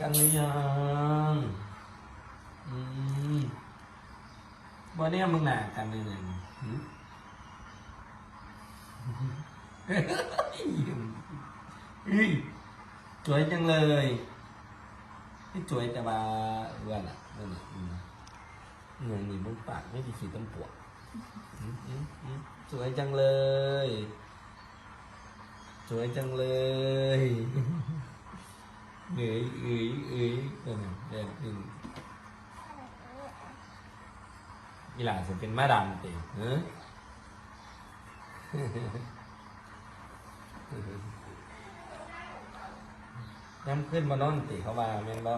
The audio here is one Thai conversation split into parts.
กันหรือยังอืมวันนี้มึงหนากันเลยเนี่ยหือุ้ยสวยจังเลยที่สวยแต่ว่าเอื้อนอะเอื้อนอะอืมเหนื่อยหนีบนปากไม่ดีขีดต้นปวกอืมอืมอืมสวยจังเลย สวยจังเลยเอ้ยเอยเอ้ยเออเดินขึ้นอีหล่าจะเป็นมาดามเตะเออย้ำขึ้นมานอนติเขาว่าแม่นบ่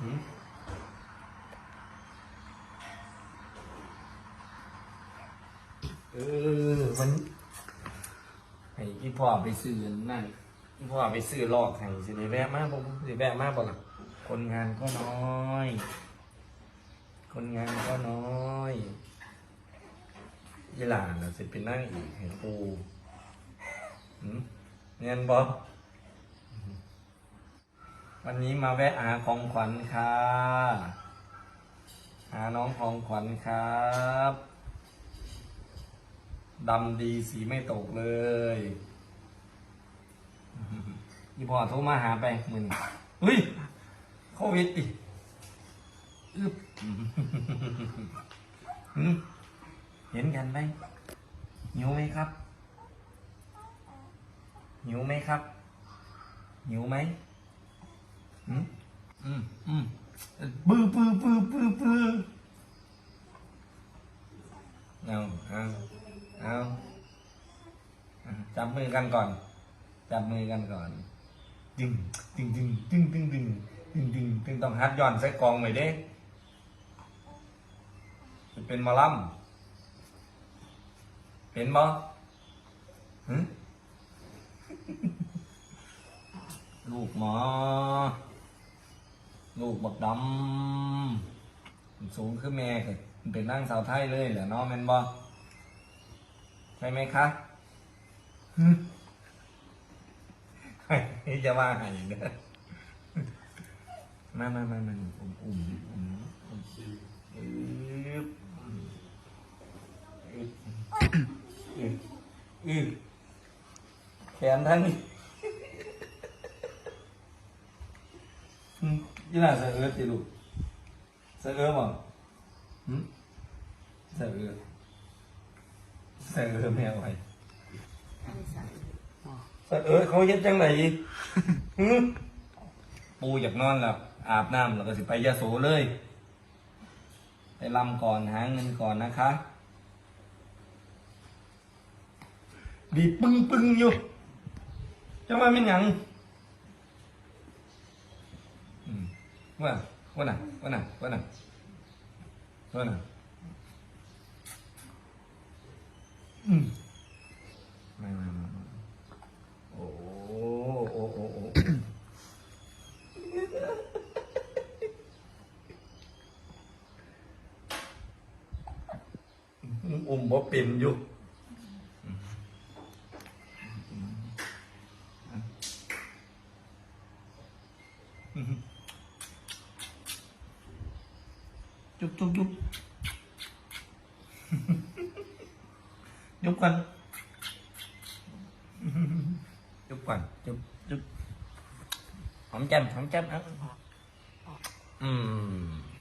หืมเออมัน ให้พี่พ่อไปซื้อนั่นพี่พ่อไปซื้อลอกให้สิได้แวะมากบ่สิแวะมากบ่ล่ะคนงานก็น้อย คนงานก็น้อยยี่หลานน่ะสิเป็นนั่งอีกให้ปูเงินบ่วันนี้มาแวะหาของขวัญค่ะหาน้องของขวัญครับ ดำดีสีไม่ตกเลยยี่พ่อโทรมาหาไปมึงเฮ้ยโควิดดิอึบหืมเห็นกันไหมหิวไหมครับ หิวไหมครับ หิวไหมอืมอืมอืมปื้อปื้อปื้อปื้อปื้อเอาเอา เอาจับมือกันก่อน จับมือกันก่อนดึงดึงดึงดึงดึงดึงดึงดึงดึงต้องฮัดย้อนใส่กองไว้เด้จะเป็นมอลัมเป็นบ่หึลูกหมอ ลูกบักดำสูงขึ้นแม่ก็เป็นนั่งสาวไทยเลยแหละเนาะแม่นบ่ ช่ไหมคะหึจะว่าให้เด้อมามามามาอุ่มอุ่มอุ่มอุ่มอึ๊บอึ๊บอึ๊บแขนท่านนี่ยี่น่าเสือเอิร์ดดิลูกเสือเอิร์ดบ่หืมเสือเอิร์ด เสือเอิร์ดแมวไว้สัตว์เอ้ยเขาเย็ดจังไหนหืมปูอยากนอนแล้วอาบน้ำแล้วก็สิไปยาโสเลย ไปลำก่อนหาเงินก่อนนะคะ ดีปึ้งปึ้งอยู่จะมาเป็นหยังอืมว่าว่าน่ะว่าน่ะว่าน่ะว่าน่ะอื มมามามามาโอ้โอ้โอ้โอ้อุ้มบ่เป็นอยู่จุ๊บจุ๊บจุ๊บ ยุบกันจุ๊บก่อนจุ๊บจุ๊บหอมแก้มหอมแก้มอะอืม